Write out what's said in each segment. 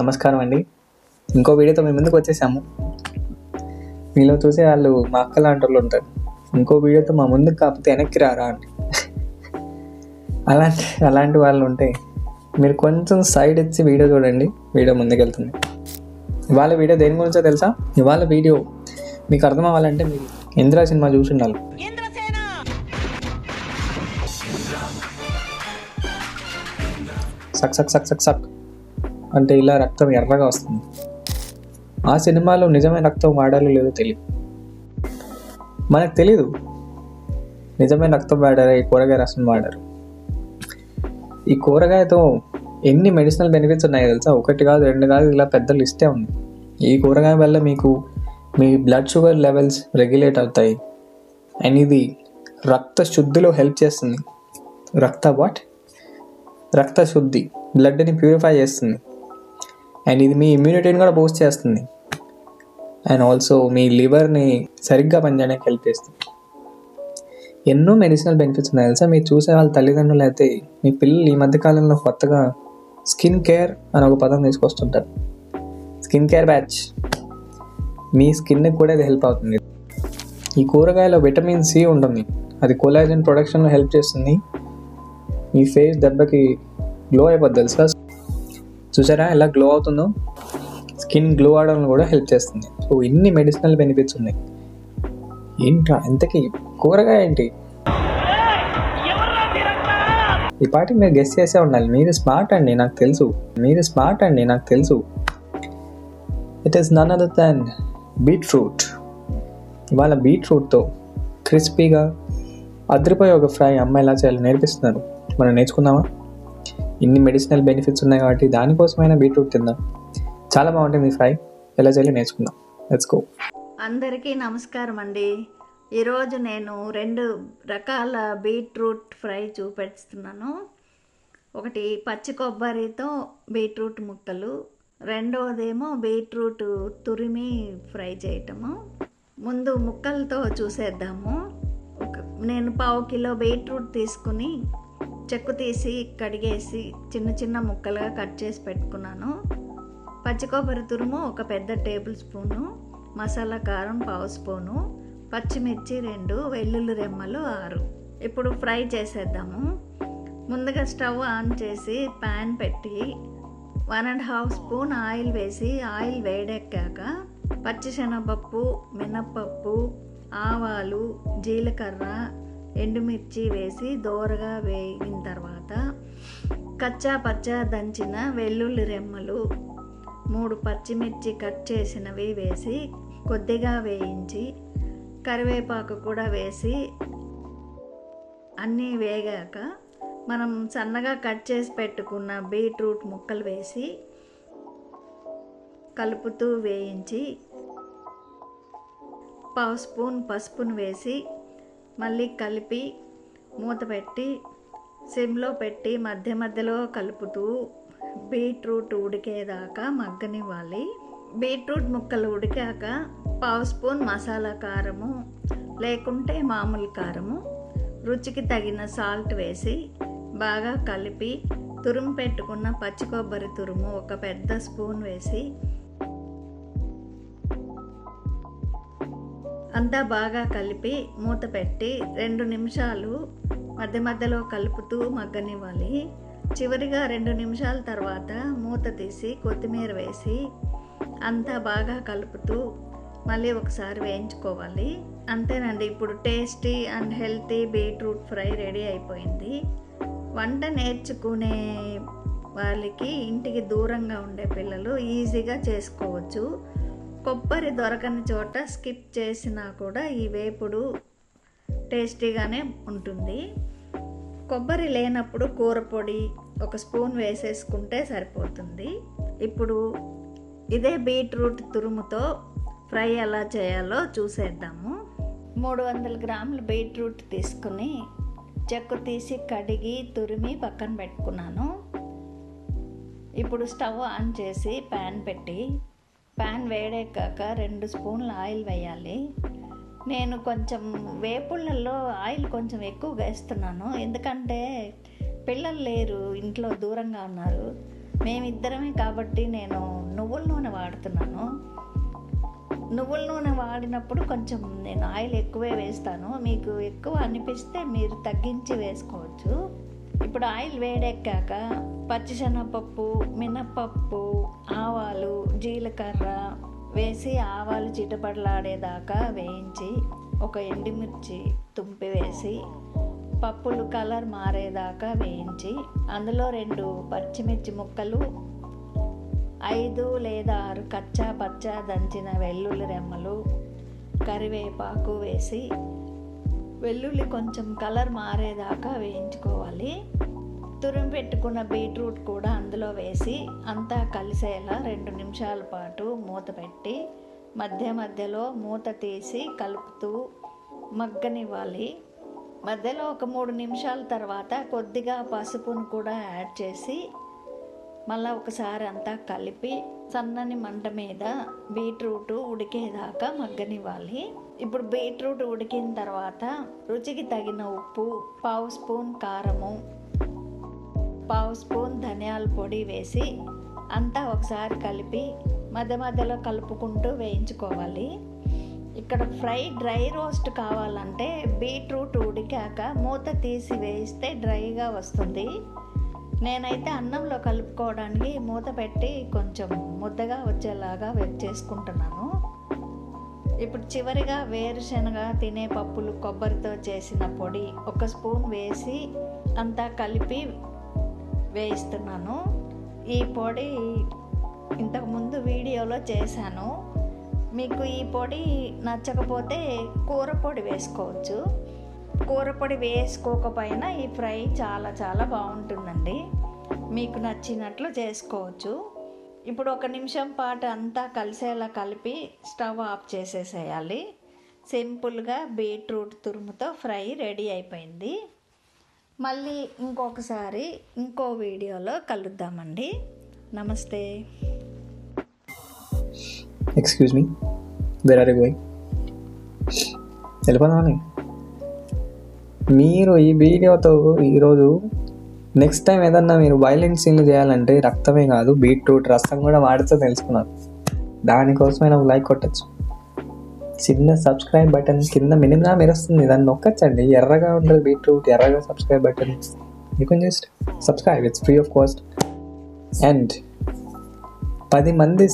నమస్కారం అండి. ఇంకో వీడియోతో మేము ముందుకు వచ్చేసాము. మీలో చూసే వాళ్ళు మా అక్క లాంటి వాళ్ళు ఉంటారు. ఇంకో వీడియోతో మా ముందుకు కాకపోతే వెనక్కి రారా అని అలాంటి అలాంటి వాళ్ళు ఉంటే మీరు కొంచెం సైడ్ ఇచ్చి వీడియో చూడండి. వీడియో ముందుకెళ్తుంది. ఇవాళ వీడియో దేని గురించో తెలుసా? ఇవాళ వీడియో మీకు అర్థం అవ్వాలంటే మీరు ఇందిరా సినిమా చూసి ఉండాలి suck suck suck suck suck. అంటే ఇలా రక్తం ఎర్రగా వస్తుంది. ఆ సినిమాలో నిజమైన రక్తం వాడాలో లేదో తెలియదు మనకు తెలీదు. నిజమైన రక్తం వాడారా? ఈ కూరగాయ రసం వాడారు. ఈ కూరగాయతో ఎన్ని మెడిసినల్ బెనిఫిట్స్ ఉన్నాయో తెలుసా? ఒకటి కాదు రెండు కాదు ఇలా పెద్ద లిస్టే ఉంది. ఈ కూరగాయ వల్ల మీకు మీ బ్లడ్ షుగర్ లెవెల్స్ రెగ్యులేట్ అవుతాయి. అండ్ ఇది రక్త శుద్ధిలో హెల్ప్ చేస్తుంది. రక్త వాట్ రక్త శుద్ధి బ్లడ్ని ప్యూరిఫై చేస్తుంది. అండ్ ఇది మీ ఇమ్యూనిటీని కూడా బూస్ట్ చేస్తుంది. అండ్ ఆల్సో మీ లివర్ని సరిగ్గా పనిచేయడానికి హెల్ప్ చేస్తుంది. ఎన్నో మెడిసినల్ బెనిఫిట్స్ ఉన్నాయి. తెలుసా? మీరు చూసే వాళ్ళ తల్లిదండ్రులు అయితే మీ పిల్లలు ఈ మధ్యకాలంలో కొత్తగా స్కిన్ కేర్ అని ఒక పదం తీసుకొస్తుంటారు. స్కిన్ కేర్ బ్యాచ్ మీ స్కిన్కి కూడా ఇది హెల్ప్ అవుతుంది. ఈ కూరగాయలో విటమిన్ సి ఉంటుంది. అది కొలాజన్ ప్రొడక్షన్లో హెల్ప్ చేస్తుంది. మీ ఫేస్ దెబ్బకి గ్లో అయిపోద్ది. తెలుసా? చూసారా ఎలా గ్లో అవుతుందో? స్కిన్ గ్లో అవడంలో కూడా హెల్ప్ చేస్తుంది. సో ఇన్ని మెడిసినల్ బెనిఫిట్స్ ఉన్నాయి. ఏంట్రా ఇంతకీ కూరగాయ ఏంటి? ఈ పాటికి మీరు గెస్ట్ చేసే ఉండాలి. మీరు స్మార్ట్ అండి నాకు తెలుసు. మీరు స్మార్ట్ అండి నాకు తెలుసు. It is none other than beetroot ఇవాళ బీట్రూట్తో క్రిస్పీగా అదిరిపోయే ఒక ఫ్రై అమ్మాయి ఎలా చేయాలో నేర్పిస్తున్నారు. మనం నేర్చుకుందామా? ఇన్ని మెడిసినల్ బెనిఫిట్స్ ఉన్నాయి కాబట్టి దానికోసమైనా బీట్రూట్ తిందాం. చాలా బాగుంటుంది ఫ్రై. ఎలా చేయాలి నేర్చుకుందాం. లెట్స్ గో అందరికీ నమస్కారం అండి. ఈరోజు నేను రెండు రకాల బీట్రూట్ ఫ్రై చూపెడుతున్నాను. ఒకటి పచ్చి కొబ్బరితో బీట్రూట్ ముక్కలు. రెండవదేమో బీట్రూట్ తురిమి ఫ్రై చేయటము. ముందు ముక్కలతో చూసేద్దాము. నేను పావు కిలో బీట్రూట్ తీసుకుని చెక్కు తీసి కడిగేసి చిన్న చిన్న ముక్కలుగా కట్ చేసి పెట్టుకున్నాను. పచ్చి కొబ్బరి తురుము ఒక పెద్ద టేబుల్ స్పూను మసాలా కారం పావు స్పూను పచ్చిమిర్చి రెండు వెల్లుల్లి రెమ్మలు ఆరు. ఇప్పుడు ఫ్రై చేసేద్దాము. ముందుగా స్టవ్ ఆన్ చేసి ప్యాన్ పెట్టి one and half spoon oil వేసి ఆయిల్ వేడెక్కాక పచ్చిశనగపప్పు మినప్పప్పు ఆవాలు జీలకర్ర ఎండుమిర్చి వేసి దోరగా వేగిన తర్వాత కచ్చా పచ్చా దంచిన వెల్లుల్లి రెమ్మలు మూడు పచ్చిమిర్చి కట్ చేసినవి వేసి కొద్దిగా వేయించి కరివేపాకు కూడా వేసి అన్నీ వేగాక మనం సన్నగా కట్ చేసి పెట్టుకున్న బీట్రూట్ ముక్కలు వేసి కలుపుతూ వేయించి పావు స్పూన్ పసుపును వేసి మళ్ళీ కలిపి మూత పెట్టి సిమ్లో పెట్టి మధ్య మధ్యలో కలుపుతూ బీట్రూట్ ఉడికేదాకా మగ్గనివ్వాలి. బీట్రూట్ ముక్కలు ఉడికాక పావు స్పూన్ మసాలా కారము లేకుంటే మామూలు కారము రుచికి తగిన సాల్ట్ వేసి బాగా కలిపి తురుము పెట్టుకున్న పచ్చి కొబ్బరి తురుము ఒక పెద్ద స్పూన్ వేసి అంతా బాగా కలిపి మూత పెట్టి రెండు నిమిషాలు మధ్య మధ్యలో కలుపుతూ మగ్గనివ్వాలి. చివరిగా రెండు నిమిషాల తర్వాత మూత తీసి కొత్తిమీర వేసి అంతా బాగా కలుపుతూ మళ్ళీ ఒకసారి వేయించుకోవాలి. అంతేనండి ఇప్పుడు tasty and healthy beetroot fry ready అయిపోయింది. వంట నేర్చుకునే వాళ్ళకి ఇంటికి దూరంగా ఉండే పిల్లలు ఈజీగా చేసుకోవచ్చు. కొబ్బరి దొరకని చోట స్కిప్ చేసినా కూడా ఈ వేపుడు టేస్టీగానే ఉంటుంది. కొబ్బరి లేనప్పుడు కూర పొడి ఒక స్పూన్ వేసేసుకుంటే సరిపోతుంది. ఇప్పుడు ఇదే బీట్రూట్ తురుముతో ఫ్రై ఎలా చేయాలో చూసేద్దాము. మూడు వందల గ్రాముల బీట్రూట్ తీసుకుని చెక్కు తీసి కడిగి తురిమి పక్కన పెట్టుకున్నాను. ఇప్పుడు స్టవ్ ఆన్ చేసి ప్యాన్ పెట్టి ప్యాన్ వేడెక్కాక రెండు స్పూన్ల ఆయిల్ వేయాలి. నేను కొంచెం వేపుళ్ళల్లో ఆయిల్ కొంచెం ఎక్కువగా వేస్తున్నాను. ఎందుకంటే పిల్లలు లేరు ఇంట్లో దూరంగా ఉన్నారు. మేమిద్దరమే కాబట్టి నేను నువ్వుల నూనె వాడుతున్నాను. నువ్వుల నూనె వాడినప్పుడు కొంచెం నేను ఆయిల్ ఎక్కువే వేస్తాను. మీకు ఎక్కువ అనిపిస్తే మీరు తగ్గించి వేసుకోవచ్చు. ఇప్పుడు ఆయిల్ వేడెక్కాక పచ్చిశనగపప్పు మినప్పప్పు ఆవాలు జీలకర్ర వేసి ఆవాలు చిటపడలాడేదాకా వేయించి ఒక ఎండుమిర్చి తుంపి వేసి పప్పులు కలర్ మారేదాకా వేయించి అందులో రెండు పచ్చిమిర్చి ముక్కలు ఐదు లేదా ఆరు కచ్చా పచ్చా దంచిన వెల్లుల్లి రెమ్మలు కరివేపాకు వేసి వెల్లుల్లి కొంచెం కలర్ మారేదాకా వేయించుకోవాలి. తురిమి పెట్టుకున్న బీట్రూట్ కూడా అందులో వేసి అంతా కలిసేలా రెండు నిమిషాల పాటు మూత పెట్టి మధ్య మధ్యలో మూత తీసి కలుపుతూ మగ్గనివ్వాలి. మధ్యలో ఒక మూడు నిమిషాల తర్వాత కొద్దిగా పసుపును కూడా యాడ్ చేసి మళ్ళీ ఒకసారి అంతా కలిపి సన్నని మంట మీద బీట్రూట్ ఉడికేదాకా మగ్గనివ్వాలి. ఇప్పుడు బీట్రూట్ ఉడికిన తర్వాత రుచికి తగిన ఉప్పు పావు స్పూన్ కారము పావు స్పూన్ ధనియాల పొడి వేసి అంతా ఒకసారి కలిపి మధ్య మధ్యలో కలుపుకుంటూ వేయించుకోవాలి. ఇక్కడ ఫ్రై డ్రై రోస్ట్ కావాలంటే బీట్రూట్ ఉడికాక మూత తీసి వేయిస్తే డ్రైగా వస్తుంది. నేనైతే అన్నంలో కలుపుకోవడానికి మూత పెట్టి కొంచెం ముద్దగా వచ్చేలాగా వెట్ చేసుకుంటున్నాను. ఇప్పుడు చివరిగా వేరుశనగ తినే పప్పులు కొబ్బరితో చేసిన పొడి ఒక స్పూన్ వేసి అంతా కలిపి వేయిస్తున్నాను. ఈ పొడి ఇంతకుముందు వీడియోలో చేశాను. మీకు ఈ పొడి నచ్చకపోతే కూర పొడి వేసుకోవచ్చు. కూరపొడి వేసుకోకపోయినా ఈ ఫ్రై చాలా చాలా బాగుంటుందండి. మీకు నచ్చినట్లు చేసుకోవచ్చు. ఇప్పుడు ఒక నిమిషం పాటు అంతా కలిసేలా కలిపి స్టవ్ ఆఫ్ చేసేసేయాలి. సింపుల్గా బీట్రూట్ తురుముతో ఫ్రై రెడీ అయిపోయింది. మళ్ళీ ఇంకొకసారి ఇంకో వీడియోలో కలుద్దామండి. నమస్తే. Excuse me where are going వెళ్ళిపోదామని. మీరు ఈ వీడియోతో ఈరోజు నెక్స్ట్ టైం ఏదన్నా మీరు వైలెంట్ సీన్లు చేయాలంటే రక్తమే కాదు బీట్రూట్ రసం కూడా వాడితే తెలుసుకున్నారు. దానికోసమైనా ఒక లైక్ కొట్టచ్చు. చిన్న సబ్స్క్రైబ్ బటన్ కింద మినిమం మెరుస్తుంది. దాన్ని నొక్కచ్చండి. ఎర్రగా ఉంటుంది బీట్రూట్ ఎర్రగా subscribe button you can just subscribe it's free of cost and పది మంది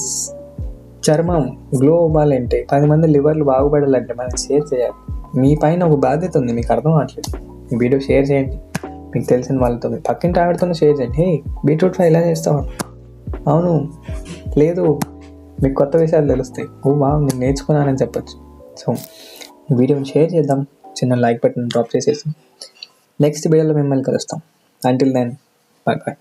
చర్మం గ్లో అవ్వాలంటే పది మంది లివర్లు బాగుపడాలంటే మనం షేర్ చేయాలి. మీ పైన ఒక బాధ్యత ఉంది మీకు అర్థం కావట్లేదు. ఈ వీడియో షేర్ చేయండి. మీకు తెలిసిన వాళ్ళతో మీ పక్కింటి ఆవిడతో షేర్ చేయండి. హే బీట్రూట్ ఫ్రై ఇలా చేస్తాం అవును లేదు. మీకు కొత్త విషయాలు తెలుస్తాయి. ఓ బాగా నేను నేర్చుకున్నానని చెప్పొచ్చు. సో ఈ వీడియోని షేర్ చేద్దాం. చిన్న లైక్ బటన్ డ్రాప్ చేసేసి. నెక్స్ట్ వీడియోలో మిమ్మల్ని కలుస్తాం. Until then bye bye